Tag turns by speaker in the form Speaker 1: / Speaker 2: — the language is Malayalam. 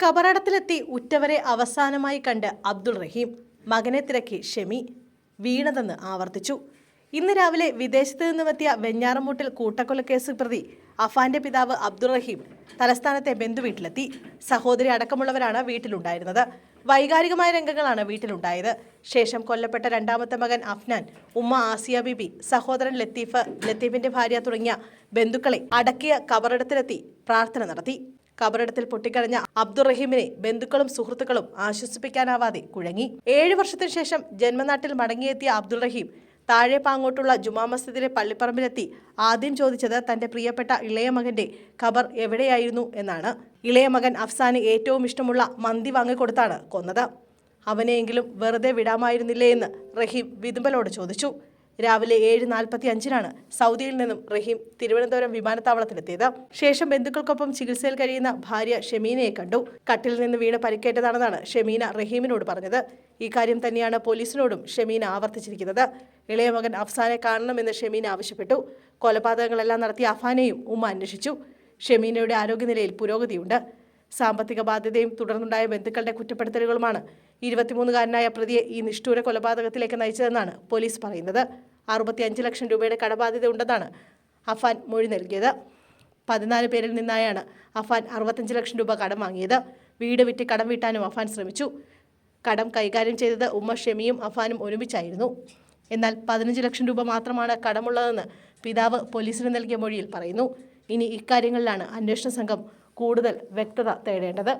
Speaker 1: കബറടത്തിലെത്തി ഉറ്റവരെ അവസാനമായി കണ്ട് അബ്ദുൾ റഹീം മകനെ തിരക്കി ഷെമി വീണതെന്ന് ആവർത്തിച്ചു. ഇന്ന് രാവിലെ വിദേശത്ത് നിന്നുമെത്തിയ വെഞ്ഞാറമൂട്ടിൽ കൂട്ടക്കൊലക്കേസ് പ്രതി അഫാന്റെ പിതാവ് അബ്ദുൾ റഹീം തലസ്ഥാനത്തെ ബന്ധുവീട്ടിലെത്തി സഹോദരി അടക്കമുള്ളവരാണ് വീട്ടിലുണ്ടായിരുന്നത്. വൈകാരികമായ രംഗങ്ങളാണ് വീട്ടിലുണ്ടായത്. ശേഷം കൊല്ലപ്പെട്ട രണ്ടാമത്തെ മകൻ അഫ്നാൻ ഉമ്മ ആസിയ ബിബി സഹോദരൻ ലത്തീഫ് ലത്തീഫിന്റെ ഭാര്യ തുടങ്ങിയ ബന്ധുക്കളെ അടക്കിയ കബറിടത്തിലെത്തി പ്രാർത്ഥന നടത്തി. കബറിടത്തിൽ പൊട്ടിക്കരഞ്ഞ അബ്ദുറഹീമിനെ ബന്ധുക്കളും സുഹൃത്തുക്കളും ആശ്വസിപ്പിക്കാനാവാതെ കുഴങ്ങി. ഏഴു വർഷത്തിനു ശേഷം ജന്മനാട്ടിൽ മടങ്ങിയെത്തിയ അബ്ദുൾ റഹീം താഴെ പാങ്ങോട്ടുള്ള ജുമാ മസ്ജിദിലെ പള്ളിപ്പറമ്പിലെത്തി ആദ്യം ചോദിച്ചത് തന്റെ പ്രിയപ്പെട്ട ഇളയ മകന്റെ ഖബർ എവിടെയായിരുന്നു എന്നാണ്. ഇളയ മകൻ അഫ്സാന് ഏറ്റവും ഇഷ്ടമുള്ള മന്തി വാങ്ങിക്കൊടുത്താണ് കൊന്നത്. അവനെയെങ്കിലും വെറുതെ വിടാമായിരുന്നില്ലേ എന്ന് റഹീം വിതുമ്പലോട് ചോദിച്ചു. രാവിലെ ഏഴ് നാൽപ്പത്തി അഞ്ചിനാണ് സൗദിയിൽ നിന്നും റഹീം തിരുവനന്തപുരം വിമാനത്താവളത്തിലെത്തിയത്. ശേഷം ബന്ധുക്കൾക്കൊപ്പം ചികിത്സയിൽ കഴിയുന്ന ഭാര്യ ഷെമീനയെ കണ്ടു. കട്ടിൽ നിന്ന് വീണ് പരിക്കേറ്റതാണെന്നാണ് ഷെമീന റഹീമിനോട് പറഞ്ഞത്. ഇക്കാര്യം തന്നെയാണ് പോലീസിനോടും ഷെമീന ആവർത്തിച്ചിരിക്കുന്നത്. ഇളയ മകൻ അഫ്സാനെ കാണണമെന്ന് ഷെമീന ആവശ്യപ്പെട്ടു. കൊലപാതകങ്ങളെല്ലാം നടത്തിയ അഫാനെയും ഉമ്മ അന്വേഷിച്ചു. ഷെമീനയുടെ ആരോഗ്യനിലയിൽ പുരോഗതിയുണ്ട്. സാമ്പത്തിക ബാധ്യതയും തുടർന്നുണ്ടായ ബന്ധുക്കളുടെ കുറ്റപ്പെടുത്തലുകളുമാണ് ഇരുപത്തിമൂന്നുകാരനായ പ്രതിയെ ഈ നിഷ്ഠൂര കൊലപാതകത്തിലേക്ക് നയിച്ചതെന്നാണ് പോലീസ് പറയുന്നത്. അറുപത്തിയഞ്ച് ലക്ഷം രൂപയുടെ കടബാധ്യത ഉണ്ടെന്നാണ് അഫാൻ മൊഴി നൽകിയത്. പതിനാല് പേരിൽ നിന്നായാണ് അഫാൻ അറുപത്തഞ്ച് ലക്ഷം രൂപ കടം വാങ്ങിയത്. വീട് വിറ്റ് കടം വീട്ടാനും അഫാൻ ശ്രമിച്ചു. കടം കൈകാര്യം ചെയ്തത് ഉമ്മ ഷെമിയും അഫാനും ഒരുമിച്ചായിരുന്നു. എന്നാൽ പതിനഞ്ച് ലക്ഷം രൂപ മാത്രമാണ് കടമുള്ളതെന്ന് പിതാവ് പോലീസിന് നൽകിയ മൊഴിയിൽ പറയുന്നു. ഇനി ഇക്കാര്യങ്ങളിലാണ് അന്വേഷണ സംഘം കൂടുതൽ വ്യക്തത തേടേണ്ടത്.